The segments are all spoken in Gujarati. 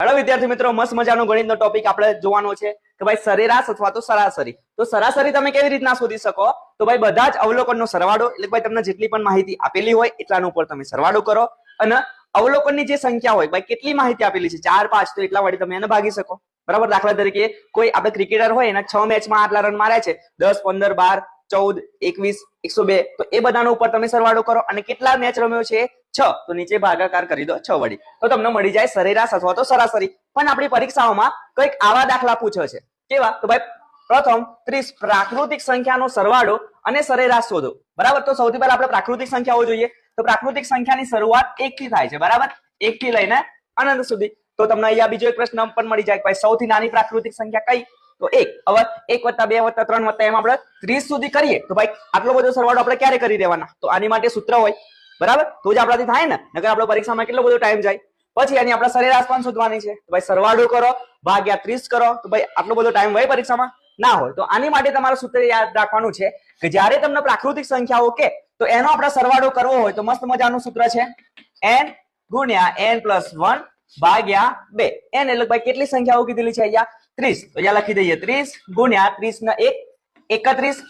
હેલો વિદ્યાર્થી મિત્રો, મસ્ત મજાનો ગણિતનો ટોપિક આપણે જોવાનો છે કે ભાઈ સરેરાશ અથવા તો સરાસરી. તો સરાસરી તમે કેવી રીતના શોધી શકો? તો ભાઈ બધા જ અવલોકનનો સરવાળો, એટલે ભાઈ તમને જેટલી પણ માહિતી આપેલી હોય એટલાનો ઉપર તમે સરવાળો કરો. અને અવલોકનની જે સંખ્યા હોય, ભાઈ કેટલી માહિતી આપેલી છે? ચાર, પાંચ, તો એટલા વડે તમે એને ભાગી શકો. બરાબર? દાખલા તરીકે કોઈ આપણે ક્રિકેટર હોય, એના છ મેચમાં આટલા રન માર્યા છે. દસ, પંદર, બાર, ચૌદ, એકવીસ, એકસો બે. તો એ બધાનો ઉપર તમે સરવાળો કરો. અને કેટલા મેચ રમ્યો છે? છ. તો નીચે ભાગાકાર કરી દો. છ વડી તો તમને મળી જાય સરેરાશ અથવા તો સરાસરી. પણ આપણી પરીક્ષાઓમાં કંઈક આવા દાખલા પૂછે છે. કેવા? તો ભાઈ, પ્રથમ ત્રીસ પ્રાકૃતિક સંખ્યાનો સરવાળો અને સરેરાશ શોધો. બરાબર? તો સૌથી પહેલા આપણે પ્રાકૃતિક સંખ્યાઓ જોઈએ. તો પ્રાકૃતિક સંખ્યાની શરૂઆત એક થી થાય છે. બરાબર? એક થી લઈને અનંત સુધી. તો તમને અહીંયા બીજો એક પ્રશ્ન પણ મળી જાય સૌથી નાની પ્રાકૃતિક સંખ્યા કઈ? તો એક. હવે એક વત્તા બે વત્તા ત્રણ વત્તા એમ આપણે ત્રીસ સુધી કરીએ. તો ભાઈ, આટલો બધો સરવાળો આપણે ક્યારે કરી દેવાના? તો આની માટે સૂત્ર હોય. બરાબર? તો જ આપણાથી થાય ને? નકર આપણે પરીક્ષામાં કેટલો બધો ટાઈમ જાય? પછી એની આપણે સરેરાશ પણ શોધવાની છે. તો ભાઈ સરવાળો કરો, ભાગ્યા ત્રીસ કરો, તો ભાઈ આટલો બધો ટાઈમ હોય પરીક્ષામાં? ના હોય. તો આની માટે તમારે સૂત્ર યાદ રાખવાનું છે કે જ્યારે તમને પ્રાકૃતિક સંખ્યાઓ કે, તો એનો આપણે સરવાળો કરવો હોય તો મસ્ત મજાનું સૂત્ર છે. n ગુણ્યા n પ્લસ વન ભાગ્યા બે. n એટલે ભાઈ કેટલી સંખ્યાઓ કીધેલી છે અહીંયા? ત્રીસ. તો અહીંયા લખી દઈએ. ત્રીસ ગુણ્યા ત્રીસ ના એક, એકત્રીસ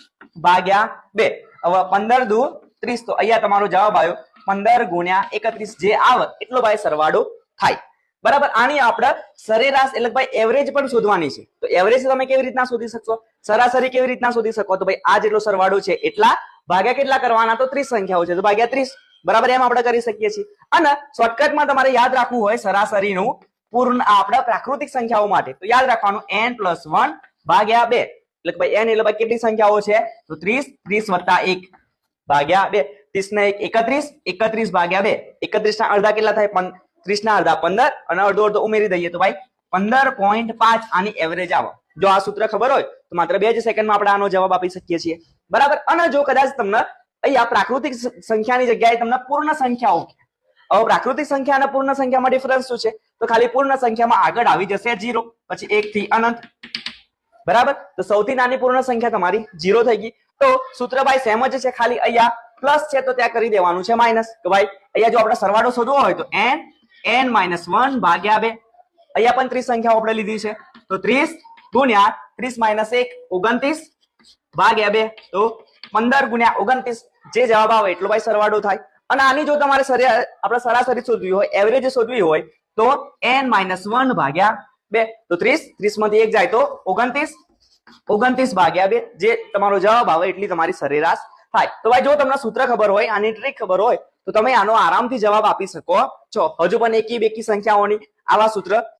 ભાગ્યા બે. હવે પંદર દુ ત્રીસ તો અહીંયા તમારો જવાબ આવ્યો. પંદર ગુણ્યા એકત્રીસ જે આવે એટલો ભાઈ સરવાળો થાય. બરાબર? આની આપણે સરેરાશ, એટલે ભાઈ એવરેજ પણ શોધવાની છે. તો એવરેજ તમે કેવી રીતના શોધી શકશો? સરાસરી કેવી રીતના શોધી શકો? તો ભાઈ આ જેટલો સરવાળો છે, એટલા ભાગ્યા કેટલા કરવાના? તો ત્રીસ સંખ્યાઓ છે, તો ભાગ્યા ત્રીસ. બરાબર? એમ આપણે કરી શકીએ છીએ. અને શોર્ટકટમાં તમારે યાદ રાખવું હોય સરાસરીનું પૂર્ણ આપણા પ્રાકૃતિક સંખ્યાઓ માટે. તો યાદ રાખવાનું એન પ્લસ વન ભાગ્યા બે. એટલે ભાઈ એન એટલે ભાઈ કેટલી સંખ્યાઓ છે? તો ત્રીસ ત્રીસ વત્તા એક. ભાગ્યા બે. ત્રીસ ને એક એકત્રીસ એકત્રીસ ભાગ્યા બે. એકત્રીસ ના અડધા કેટલા થાય? ત્રીસ ના અડધા પંદર અને અડધો અડધો ઉમેરી દઈએ તો ભાઈ પંદર પોઈન્ટ પાંચ. આની એવરેજ આવે. જો આ સૂત્ર ખબર હોય તો માત્ર બે જ સેકન્ડમાં આપણે આનો જવાબ આપી શકીએ છીએ. બરાબર? અને જો કદાચ તમને અહીંયા પ્રાકૃતિક સંખ્યાની જગ્યાએ તમને પૂર્ણ સંખ્યાઓ કહે. હવે પ્રાકૃતિક સંખ્યા અને પૂર્ણ સંખ્યામાં ડિફરન્સ શું છે? તો ખાલી પૂર્ણ સંખ્યામાં આગળ આવી જશે જીરો પછી એક થી અનંત. બરાબર? તો સૌથી નાની પૂર્ણ સંખ્યા તમારી જીરો થઈ ગઈ. તો સૂત્ર ભાઈ સેમ જ છે ખાલી અહીંયા પ્લસ છે તો ત્યાં કરી દેવાનું છે માઇનસ તો ભાઈ, અહીંયા જો આપણે સરવાળો શોધવો હોય તો એન એન માઇનસ વન ભાગ્યા બે. અહીંયા પણ ત્રીસ સંખ્યાઓ આપણે લીધી છે. તો ત્રીસ ગુણ્યા ત્રીસ માઇનસ એક, ઓગણત્રીસ ભાગ્યા બે. તો પંદર ગુણ્યા ઓગણત્રીસ. જે જવાબ આવે એટલો ભાઈ સરવાળો થાય. અને આની જો તમારે આપણે સરાસરી શોધવી હોય એવરેજ શોધવી હોય, તો એન માઇનસ વન ભાગ્યા બે, તો ત્રીસ ત્રીસમાંથી એક જાય તો ઓગણત્રીસ. ઓગણત્રીસ ભાગ્યા બે, જે તમારો જવાબ આવે એટલી તમારી સરેરાશ થાય. તો ભાઈ, જો તમને સૂત્ર ખબર હોય, આની ટ્રીક ખબર હોય, તો તમે આનો આરામથી જવાબ આપી શકો. છો હજુ પણ એકી બેકી સંખ્યાઓની આવા સૂત્ર